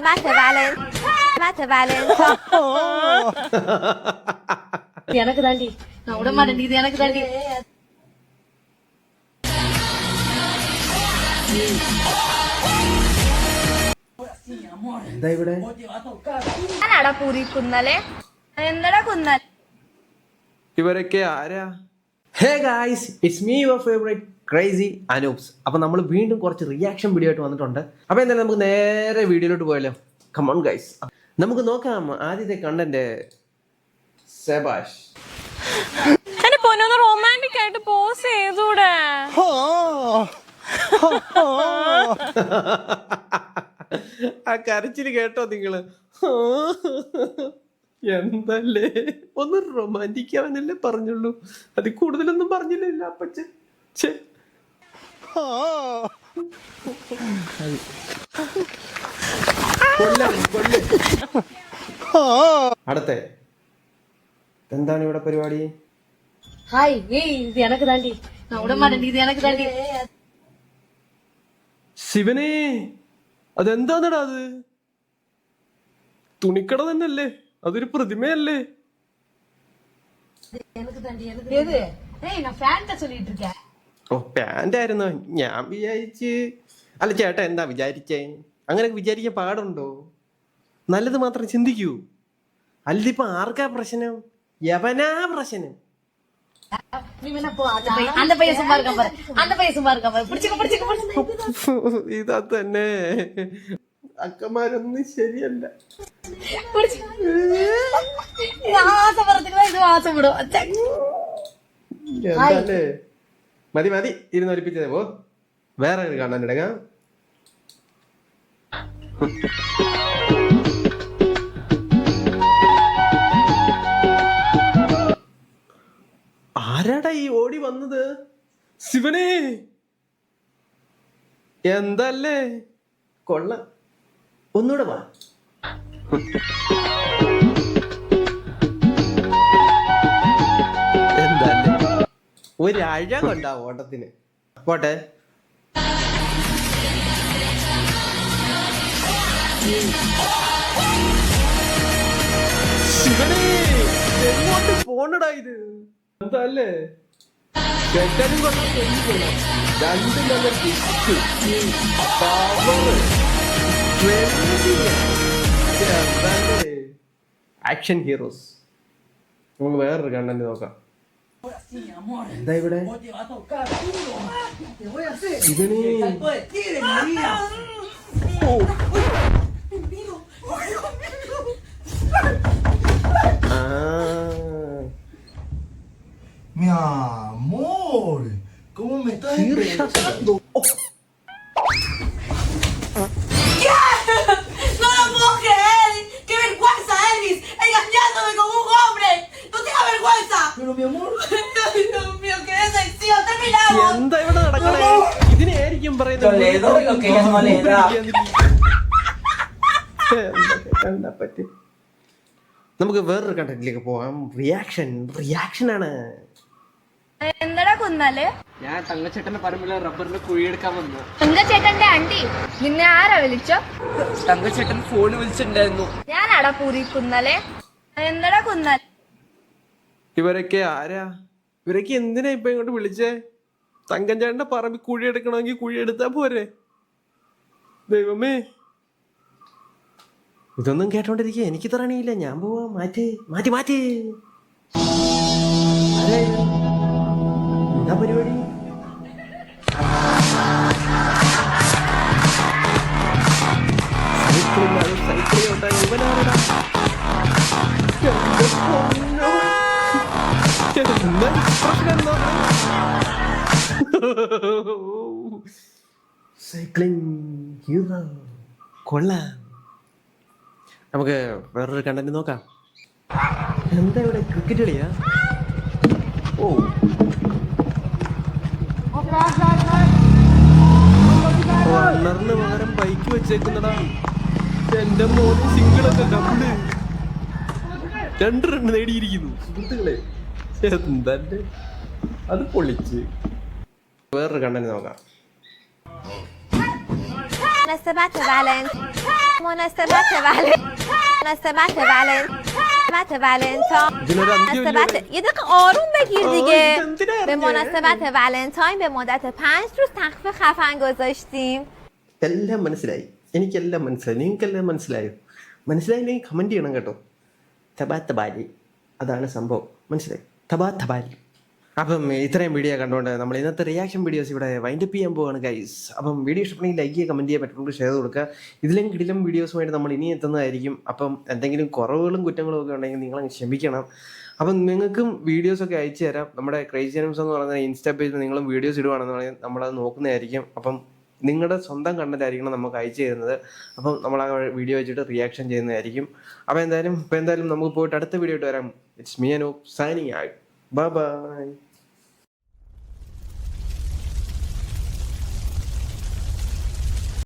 Mate Valen. Mate Valen. இது எனக்கு தாண்டி நான் விட மாட்டேன் இது எனக்கு தாண்டி എന്താ ഇവിടെ ഞാനാടാ പൂരി കുന്നലെ എന്തടാ കുന്നൽ ഇവരൊക്കെ ആരാ hey guys it's me your favourite crazy Anoop's അപ്പം നമ്മൾ വീണ്ടും കുറച്ച് റിയാക്ഷൻ വീഡിയോ ആയിട്ട് വന്നിട്ടുണ്ട്. അപ്പോൾ എന്തായാലും നമുക്ക് നേരെ വീഡിയോയിലോട്ട് പോയാലോ? കമോൺ ഗൈസ് നമുക്ക് നോക്കാം ആദ്യത്തെ കണ്ടന്റ് സെബാഷ്. എന്റെ പൊന്നൊന്ന് റൊമാന്റിക് ആയിട്ട് പോസ് ചെയ്തൂടെ. ആ കരച്ചിൽ കേട്ടോ നിങ്ങൾ. എന്തല്ലേ? ഒന്ന് റൊമാന്റിക് ആവാനല്ലേ പറഞ്ഞുള്ളൂ. അതിൽ കൂടുതലൊന്നും പറഞ്ഞില്ലല്ലോ അപ്പച്ചൻ. അടുത്ത എന്താണ് ഇവിടെ പരിപാടി ஹாய் ஏய் இது எனக்கு தாண்டி நான் விட மாட்டேன் இது எனக்கு தாண்டி ശിവനെ അതെന്താന്നടാ അത് തുണിക്കട തന്നെയല്ലേ അതൊരു പ്രതിമയല്ലേ எனக்கு தாண்டி எனக்கு எது ஏய் நான் ஃபேன்ட்ட சொல்லிட்டு இருக்கேன் ഓ പാൻ്റ് ആയിരുന്നോ ഞാൻ വിചാരിച്ച് അല്ല ചേട്ടാ എന്താ വിചാരിച്ചേ അങ്ങനെ വിചാരിക്കാൻ പാടുണ്ടോ നല്ലത് മാത്രം ചിന്തിക്കൂ അല്ലിപ്പോ ആർക്കാ പ്രശ്നം യവനാ പ്രശ്നം நீ வேணா போ அந்த பையன் அந்த பையன் சும்மா இருக்கான் பாரு அந்த பையன் சும்மா இருக்கான் பாரு பிடிச்சுக்க பிடிச்சுக்க பிடிச்சுக்க ഇതാ തന്നെ അക്കമാരൊന്നും ശരിയല്ല இது ஆசைப்படுறதுக்கு தான் இது ஆசைப்படும் அச்சே. മതി മതി. ഇരുന്ന് ഒലിപ്പിച്ചതേ പോ. വേറെ കാണാൻ ഇടങ്ങ ആരാടാ ഈ ഓടി വന്നത്? ശിവനെ! എന്തല്ലേ? കൊള്ള. ഒന്നുകൂടെ വാ. ഒരഴകുണ്ടാ ഓട്ടത്തിന്. പോട്ടെ. എങ്ങോട്ട് പോണടാ ഇത്? എന്തല്ലേ ചെക്കനും കൊള്ളാം രണ്ടും നല്ല കിക്ക് പവർ ആക്ഷൻ ഹീറോസ് നമുക്ക് വേറൊരു കണ്ടന്റ് നോക്കാം. Ahora sí, mi amor. Anda, Ibrahim. Vos te vas a tocar duro. Ah, te voy a hacer. Sí, vení. Salto de tigre, María. Oh. Conmigo. Ah. Mi amor. ¿Cómo me estás sí, empezando? Oh. എന്താ ഇവിടെ നടക്കണേ? ഇതിനായിരിക്കും പറയുന്നത് നമുക്ക് വേറൊരു കണ്ടന്റിലേക്ക് പോവാം. Reaction reaction ആണ്. എന്താടാ കുന്നാൽ? ഞാൻ തങ്കച്ചേട്ടന്റെ പറമ്പിലെ റബ്ബറിന്റെ കുഴിയെടുക്കാൻ വന്നു. തങ്കച്ചേട്ടന്റെ അണ്ടി നിന്നെ ആരാ വിളിച്ചോ? തങ്കച്ചേട്ടൻ ഫോൺ വിളിച്ചിട്ടുണ്ടായിരുന്നു. ഞാനാടാ പൂരി കുന്നലെ. എന്താടാ കുന്നൽ ഇവരൊക്കെ ആരാ? ഇവരൊക്കെ എന്തിനാ ഇപ്പൊ ഇങ്ങോട്ട് വിളിച്ചേ? തങ്കഞ്ചാണ്ട പറമ്പിൽ കുഴി എടുക്കണമെങ്കിൽ കുഴി എടുത്താ പോരെ? ദൈവമേ. ഇതൊന്നും കേട്ടോണ്ടിരിക്കുക എനിക്ക് തറണിയില്ല ഞാൻ പോവാ. മാറ്റി. മാറ്റി മാറ്റി. സൈക്ലിംഗ് ഹീറോ കൊള്ളാം. നമുക്ക് വേറൊരു കണ്ടന്റ് നോക്കാം. എന്താ ഇവിടെ ക്രിക്കറ്റ് കളിയാ? ഓ. റണ്ണറിന് പകരം ബൈക്ക് വെച്ചേക്കുന്നടാ എന്റെ മോന് സിംഗിളൊക്കെ ഡബിൾ രണ്ട് റണ്ണ് നേടിയിരിക്കുന്നു. സുഹൃത്തുക്കളെ എന്തല്ലേ അത് പൊളിച്ച് വേറൊരു കണ്ടന്റ് നോക്കാം مناسبت ولنت مناسبت ولنت مناسبت ولنت مناسبت ولنتاین ഇതിനൊരു അന്ത്യമില്ല مناسبت یه دقیقه آروم بگیر دیگه آه، دیدم دیدم. به مناسبت ولنتاین به مدت پنج روز تخفیف خفن گذاشتیم എല്ലാം മനസ്സിലായി എനിക്കെല്ലാം മനസ്സിലായി നിങ്ങൾക്കെല്ലാം മനസ്സിലായോ മനസ്സിലായില്ലെങ്കിൽ കമൻറ്റ് ചെയ്യണം കേട്ടോ തബാ തബാലി അതാണ് സംഭവം മനസ്സിലായി തബാ തബാലി അപ്പം ഇത്രയും വീഡിയോ കണ്ടുകൊണ്ട് നമ്മൾ ഇന്നത്തെ റിയാക്ഷൻ വീഡിയോസ് ഇവിടെ വൈൻഡ് അപ്പ് ചെയ്യാൻ പോവാണ് ഗൈസ് അപ്പം വീഡിയോ ഇഷ്ടപ്പെടുന്നെങ്കിൽ ലൈക്ക് ചെയ്യുക കമന്റ് ചെയ്യുക പറ്റുമ്പോൾ ഷെയർ കൊടുക്കുക. ഇതിലും കിടിലും വീഡിയോസുമായിട്ട് നമ്മൾ ഇനി എത്തുന്നതായിരിക്കും. അപ്പം എന്തെങ്കിലും കുറവുകളും കുറ്റങ്ങളും ഒക്കെ ഉണ്ടെങ്കിൽ നിങ്ങൾ ക്ഷമിക്കണം. അപ്പം നിങ്ങൾക്കും വീഡിയോസൊക്കെ അയച്ചു തരാം. നമ്മുടെ ക്രേസി ജനംസ് എന്ന് പറയുന്ന ഇൻസ്റ്റാ പേജിൽ നിങ്ങളും വീഡിയോസ് ഇടുവാണെന്ന് പറഞ്ഞാൽ നമ്മളത് നോക്കുന്നതായിരിക്കും. അപ്പം നിങ്ങളുടെ സ്വന്തം കണ്ടന്റായിരിക്കണം നമുക്ക് അയച്ചു തരുന്നത്. അപ്പം നമ്മൾ ആ വീഡിയോ വെച്ചിട്ട് റിയാക്ഷൻ ചെയ്യുന്നതായിരിക്കും. അപ്പം എന്തായാലും ഇപ്പോൾ എന്തായാലും നമുക്ക് പോയിട്ട് അടുത്ത വീഡിയോ ഇട്ട് വരാം. ഇറ്റ്സ് മീ അനൂപ് സൈനിങ് ആയി Bye-bye.